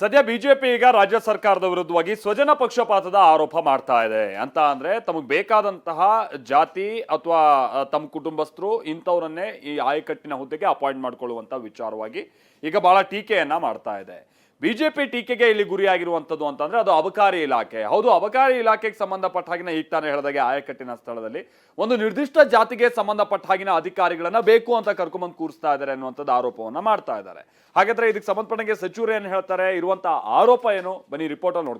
ಸದ್ಯ ಬಿಜೆಪಿ ಈಗ ರಾಜ್ಯ ಸರ್ಕಾರದ ವಿರುದ್ಧವಾಗಿ ಸ್ವಜನ ಪಕ್ಷಪಾತದ ಆರೋಪ ಮಾಡ್ತಾ ಇದೆ. ಅಂತ ಅಂದ್ರೆ ತಮಗೆ ಬೇಕಾದಂತಹ ಜಾತಿ ಅಥವಾ ತಮ್ಮ ಕುಟುಂಬಸ್ಥರು ಇಂಥವ್ರನ್ನೇ ಈ ಆಯಕಟ್ಟಿನ ಹುದ್ದೆಗೆ ಅಪಾಯಿಂಟ್ ಮಾಡ್ಕೊಳ್ಳುವಂತ ವಿಚಾರವಾಗಿ ಈಗ ಬಹಳ ಟೀಕೆಯನ್ನ ಮಾಡ್ತಾ ಇದೆ. ಬಿಜೆಪಿ ಟೀಕೆಗೆ ಇಲ್ಲಿ ಗುರಿಯಾಗಿರುವಂಥದ್ದು ಅಂತಂದ್ರೆ ಅದು ಅಬಕಾರಿ ಇಲಾಖೆ. ಹೌದು, ಅಬಕಾರಿ ಇಲಾಖೆಗೆ ಸಂಬಂಧಪಟ್ಟ ಹಾಗಿನ ಈಗ ತಾನೇ ಹೇಳಿದಾಗೆ ಆಯಕಟ್ಟಿನ ಸ್ಥಳದಲ್ಲಿ. ಒಂದು ನಿರ್ದಿಷ್ಟ ಜಾತಿಗೆ ಸಂಬಂಧಪಟ್ಟ ಹಾಗಿನ ಅಧಿಕಾರಿಗಳನ್ನ ಬೇಕು ಅಂತ ಕರ್ಕೊಂಬಂದು ಕೂರಿಸ್ತಾ ಇದ್ದಾರೆ ಅನ್ನುವಂಥದ್ದು ಆರೋಪವನ್ನ ಮಾಡ್ತಾ ಇದ್ದಾರೆ ಹಾಗಾದ್ರೆ ಇದಕ್ಕೆ ಸಂಬಂಧಪಟ್ಟಂಗೆ ಸಚಿವರು ಏನು ಹೇಳ್ತಾರೆ? ಇರುವಂತ ಆರೋಪ ಏನು? ಬನ್ನಿ ರಿಪೋರ್ಟ್ ಅಲ್ಲಿ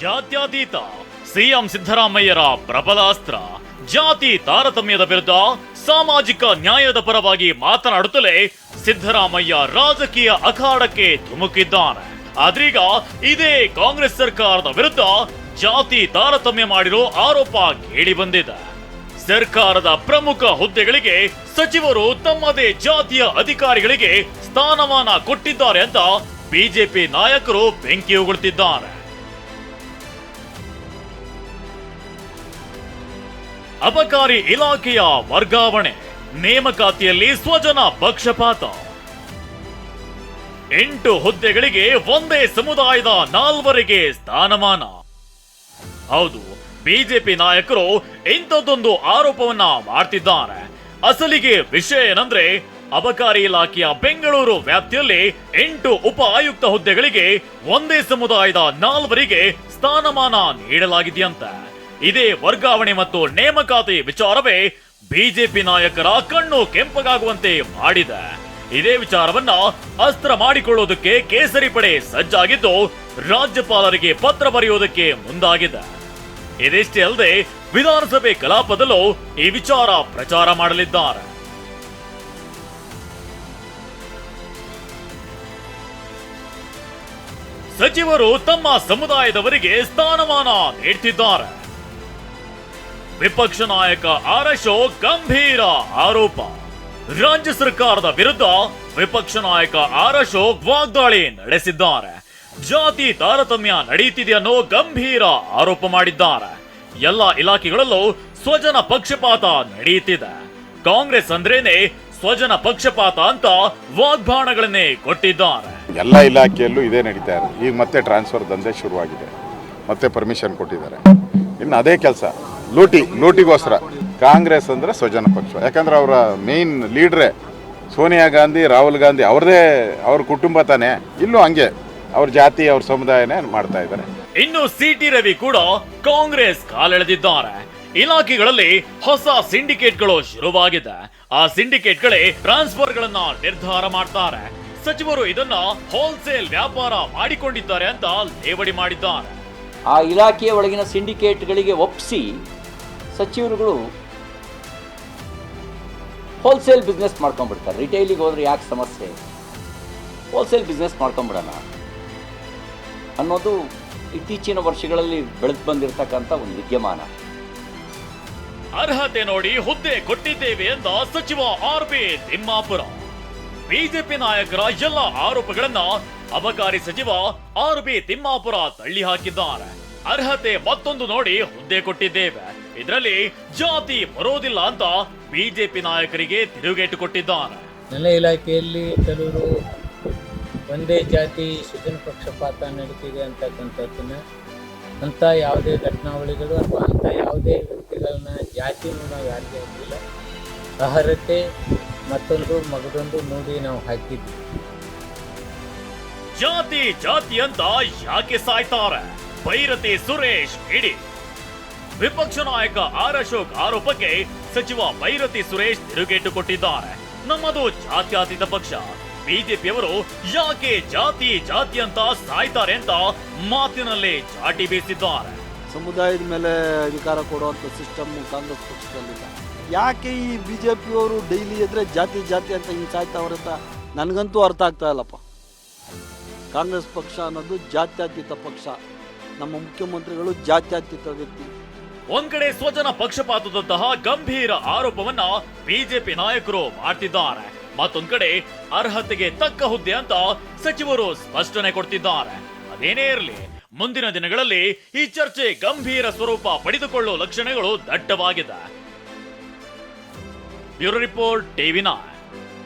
ಜಾತ್ಯತೀತ ಸಿಎಂ ಸಿದ್ದರಾಮಯ್ಯರ ಪ್ರಬಲ ಅಸ್ತ್ರ. ಜಾತಿ ತಾರತಮ್ಯದ ವಿರುದ್ಧ ಸಾಮಾಜಿಕ ನ್ಯಾಯದ ಪರವಾಗಿ ಮಾತನಾಡುತ್ತಲೇ ಸಿದ್ದರಾಮಯ್ಯ ರಾಜಕೀಯ ಅಖಾಡಕ್ಕೆ ಧುಮುಕಿದ್ದಾನೆ. ಆದ್ರೀಗ ಇದೇ ಕಾಂಗ್ರೆಸ್ ಸರ್ಕಾರದ ವಿರುದ್ಧ ಜಾತಿ ತಾರತಮ್ಯ ಮಾಡಿರೋ ಆರೋಪ ಕೇಳಿ ಬಂದಿದೆ. ಸರ್ಕಾರದ ಪ್ರಮುಖ ಹುದ್ದೆಗಳಿಗೆ ಸಚಿವರು ತಮ್ಮದೇ ಜಾತಿಯ ಅಧಿಕಾರಿಗಳಿಗೆ ಸ್ಥಾನಮಾನ ಕೊಟ್ಟಿದ್ದಾರೆ ಅಂತ ಬಿಜೆಪಿ ನಾಯಕರು ಬೆಂಕಿ ಉಗುಳ್ತಿದ್ದಾರೆ ಅಬಕಾರಿ ಇಲಾಖೆಯ ವರ್ಗಾವಣೆ. ನೇಮಕಾತಿಯಲ್ಲಿ ಸ್ವಜನ ಪಕ್ಷಪಾತ. ಎಂಟು ಹುದ್ದೆಗಳಿಗೆ ಒಂದೇ ಸಮುದಾಯದ ನಾಲ್ವರಿಗೆ ಸ್ಥಾನಮಾನ. ಹೌದು, ಬಿಜೆಪಿ ನಾಯಕರು ಇಂಥದ್ದೊಂದು ಆರೋಪವನ್ನ ಮಾಡ್ತಿದ್ದಾರೆ. ಅಸಲಿಗೆ ವಿಷಯ ಏನಂದ್ರೆ, ಅಬಕಾರಿ ಇಲಾಖೆಯ ಬೆಂಗಳೂರು ವ್ಯಾಪ್ತಿಯಲ್ಲಿ ಎಂಟು ಉಪ ಆಯುಕ್ತ ಹುದ್ದೆಗಳಿಗೆ ಒಂದೇ ಸಮುದಾಯದ ನಾಲ್ವರಿಗೆ ಸ್ಥಾನಮಾನ ನೀಡಲಾಗಿದೆಯಂತೆ. ಇದೇ ವರ್ಗಾವಣೆ ಮತ್ತು ನೇಮಕಾತಿ ವಿಚಾರವೇ ಬಿಜೆಪಿ ನಾಯಕರ ಕಣ್ಣು ಕೆಂಪಗಾಗುವಂತೆ ಮಾಡಿದೆ. ಇದೇ ವಿಚಾರವನ್ನ ಅಸ್ತ್ರ ಮಾಡಿಕೊಳ್ಳುವುದಕ್ಕೆ ಕೇಸರಿ ಪಡೆ ಸಜ್ಜಾಗಿದ್ದು ರಾಜ್ಯಪಾಲರಿಗೆ ಪತ್ರ ಬರೆಯುವುದಕ್ಕೆ ಮುಂದಾಗಿದೆ. ಇದಿಷ್ಟೇ ಅಲ್ಲದೆ ವಿಧಾನಸಭೆ ಕಲಾಪದಲ್ಲೂ ಈ ವಿಚಾರ ಪ್ರಚಾರ ಮಾಡಲಿದ್ದಾರೆ. ಸಚಿವರು ತಮ್ಮ ಸಮುದಾಯದವರಿಗೆ ಸ್ಥಾನಮಾನ ನೀಡ್ತಿದ್ದಾರೆ. ವಿಪಕ್ಷ ನಾಯಕ ಆರ್ ಅಶೋಕ್ ಗಂಭೀರ ಆರೋಪ. ರಾಜ್ಯ ಸರ್ಕಾರದ ವಿರುದ್ಧ ವಿಪಕ್ಷ ನಾಯಕ ಆರ್ ಅಶೋಕ್ ವಾಗ್ದಾಳಿ ನಡೆಸಿದ್ದಾರೆ. ಜಾತಿ ತಾರತಮ್ಯ ನಡೆಯುತ್ತಿದೆ ಅನ್ನೋ ಗಂಭೀರ ಆರೋಪ ಮಾಡಿದ್ದಾರೆ. ಎಲ್ಲ ಇಲಾಖೆಗಳಲ್ಲೂ ಸ್ವಜನ ಪಕ್ಷಪಾತ ನಡೆಯುತ್ತಿದೆ ಕಾಂಗ್ರೆಸ್ ಅಂದ್ರೇನೆ ಸ್ವಜನ ಪಕ್ಷಪಾತ ಅಂತ ವಾಗ್ಬಾಣಗಳನ್ನೇ ಕೊಟ್ಟಿದ್ದಾರೆ. ಎಲ್ಲ ಇಲಾಖೆಯಲ್ಲೂ ಇದೇ ನಡೀತಾ ಇದೆ ಈಗ ಮತ್ತೆ ಟ್ರಾನ್ಸ್ಫರ್ ದಂಧೆ ಶುರುವಾಗಿದೆ. ಮತ್ತೆ ಪರ್ಮಿಷನ್ ಕೊಟ್ಟಿದ್ದಾರೆ. ಇನ್ನು ಅದೇ ಕೆಲಸ. ಲೂಟಿ ಲೂಟಿಗೋಸ್ಕರ. ಕಾಂಗ್ರೆಸ್ ಅಂದರೆ ಸ್ವಜನ ಪಕ್ಷ. ಯಾಕಂದ್ರೆ ಅವರ ಮೇನ್ ಲೀಡ್ರೇ ಸೋನಿಯಾ ಗಾಂಧಿ ರಾಹುಲ್ ಗಾಂಧಿ ಅವ್ರದೇ ಅವ್ರ ಕುಟುಂಬ ತಾನೇ. ಇಲ್ಲೂ ಹಂಗೆ ಅವ್ರ ಜಾತಿ ಅವ್ರ ಸಮುದಾಯನೇ ಮಾಡ್ತಾ ಇದ್ದಾರೆ. ಇನ್ನು ಸಿಟಿ ರವಿ ಕೂಡ ಕಾಂಗ್ರೆಸ್ ಕಾಲೆಳೆದಿದ್ದಾರೆ. ಇಲಾಖೆಗಳಲ್ಲಿ ಹೊಸ ಸಿಂಡಿಕೇಟ್ಗಳು ಶುರುವಾಗಿದೆ. ಆ ಸಿಂಡಿಕೇಟ್ಗಳೇ ಟ್ರಾನ್ಸ್ಫರ್ ಗಳನ್ನ ನಿರ್ಧಾರ ಮಾಡ್ತಾರೆ. ಸಚಿವರು ಇದನ್ನ ಹೋಲ್ಸೇಲ್ ವ್ಯಾಪಾರ ಮಾಡಿಕೊಂಡಿದ್ದಾರೆ ಅಂತ ಲೇವಡಿ ಮಾಡಿದ್ದಾರೆ. ಆ ಇಲಾಖೆಯ ಒಳಗಿನ ಸಿಂಡಿಕೇಟ್ಗಳಿಗೆ ಒಪ್ಪಿಸಿ ಸಚಿವರುಗಳು ಹೋಲ್ಸೇಲ್ ಬಿಸ್ನೆಸ್ ಮಾಡ್ಕೊಂಡ್ಬಿಡ್ತಾರೆ. ರಿಟೈಲಿಗೆ ಹೋದ್ರೆ ಯಾಕೆ ಸಮಸ್ಯೆ? ಹೋಲ್ಸೇಲ್ ಬಿಸ್ನೆಸ್ ಮಾಡ್ಕೊಂಡ್ಬಿಡೋಣ. ಅನ್ನೋದು ಇತ್ತೀಚಿನ ವರ್ಷಗಳಲ್ಲಿ ಬೆಳೆದು ಬಂದಿರತಕ್ಕಂಥ ಒಂದು ವಿದ್ಯಮಾನ. ಅರ್ಹತೆ ನೋಡಿ ಹುದ್ದೆ ಕೊಟ್ಟಿದ್ದೇವೆ ಎಂದ ಸಚಿವ ಆರ್ ಬಿ ತಿಮ್ಮಾಪುರ. ಬಿಜೆಪಿ ನಾಯಕರ ಎಲ್ಲ ಆರೋಪಗಳನ್ನ ಅಬಕಾರಿ ಸಚಿವ ಆರ್ ಬಿ ತಿಮ್ಮಾಪುರ ತಳ್ಳಿ ಹಾಕಿದ್ದಾರೆ ಅರ್ಹತೆ ಮತ್ತೊಂದು ನೋಡಿ ಹುದ್ದೆ ಕೊಟ್ಟಿದ್ದೇವೆ. ಇದರಲ್ಲಿ ಜಾತಿ ಬರೋದಿಲ್ಲ ಅಂತ ಬಿಜೆಪಿ ನಾಯಕರಿಗೆ ತಿರುಗೇಟು ಕೊಟ್ಟಿದ್ದಾನೆ. ನನ್ನ ಇಲಾಖೆಯಲ್ಲಿ ಕೆಲವರು ಒಂದೇ ಜಾತಿ ಸುಜನ ಪಕ್ಷಪಾತ ನಡೀತಿದೆ ಅಂತಕ್ಕಂಥದ್ದನ್ನ ಅಂಥ ಯಾವುದೇ ಘಟನಾವಳಿಗಳು ಅಥವಾ ಅಂಥ ಯಾವುದೇ ವ್ಯಕ್ತಿಗಳನ್ನ ಜಾತಿನೂ ನಾವು ಯಾರಿಗೆ ಹಾಕಿಲ್ಲ ಅರ್ಹತೆ ಮತ್ತೊಂದು ಮಗದೊಂದು ನೋಡಿ ನಾವು ಹಾಕಿದ್ವಿ. ಜಾತಿ ಜಾತಿ ಅಂತ ಯಾಕೆ ಸಾಯ್ತಾರೆ? ಭೈರತಿ ಸುರೇಶ್ ಇಡಿ ವಿಪಕ್ಷ ನಾಯಕ ಆರ್ ಅಶೋಕ್ ಆರೋಪಕ್ಕೆ ಸಚಿವ ಭೈರತಿ ಸುರೇಶ್ ತಿರುಗೇಟು ಕೊಟ್ಟಿದ್ದಾರೆ. ನಮ್ಮದು ಜಾತ್ಯಾತೀತ ಪಕ್ಷ. ಬಿಜೆಪಿಯವರು ಯಾಕೆ ಜಾತಿ ಜಾತಿ ಅಂತ ಸಾಯ್ತಾರೆ ಅಂತ ಮಾತಿನಲ್ಲಿ ಚಾಟಿ ಬೀಸಿದ್ದಾರೆ. ಸಮುದಾಯದ ಮೇಲೆ ಅಧಿಕಾರ ಕೊಡುವಂತ ಸಿಸ್ಟಮ್ ಕಾಂಗ್ರೆಸ್ ಪಕ್ಷದಲ್ಲಿಲ್ಲ ಯಾಕೆ ಈ ಬಿಜೆಪಿಯವರು ಡೈಲಿ ಎದ್ರೆ ಜಾತಿ ಜಾತಿ ಅಂತ ಹಿಂಗೆ ಸಾಯ್ತಾವ್ರೆ ಅಂತ ನನಗಂತೂ ಅರ್ಥ ಆಗ್ತಾ ಇಲ್ಲಪ್ಪ. ಕಾಂಗ್ರೆಸ್ ಪಕ್ಷ ಅನ್ನೋದು ಜಾತ್ಯಾತೀತ ಪಕ್ಷ. ನಮ್ಮ ಮುಖ್ಯಮಂತ್ರಿಗಳು ಜಾತ್ಯಾತೀತ ವ್ಯಕ್ತಿ. ಒಂದ್ ಕಡೆ ಸ್ವಜನ ಪಕ್ಷಪಾತದಂತಹ ಗಂಭೀರ ಆರೋಪವನ್ನ ಬಿಜೆಪಿ ನಾಯಕರು ಮಾಡ್ತಿದ್ದಾರೆ. ಮತ್ತೊಂದ್ ಕಡೆ ಅರ್ಹತೆಗೆ ತಕ್ಕ ಹುದ್ದೆ ಅಂತ ಸಚಿವರು ಸ್ಪಷ್ಟನೆ ಕೊಡ್ತಿದ್ದಾರೆ. ಅದೇನೇ ಇರಲಿ, ಮುಂದಿನ ದಿನಗಳಲ್ಲಿ ಈ ಚರ್ಚೆ ಗಂಭೀರ ಸ್ವರೂಪ ಪಡೆದುಕೊಳ್ಳುವ ಲಕ್ಷಣಗಳು ದಟ್ಟವಾಗಿದೆ. Bureau report, TV nine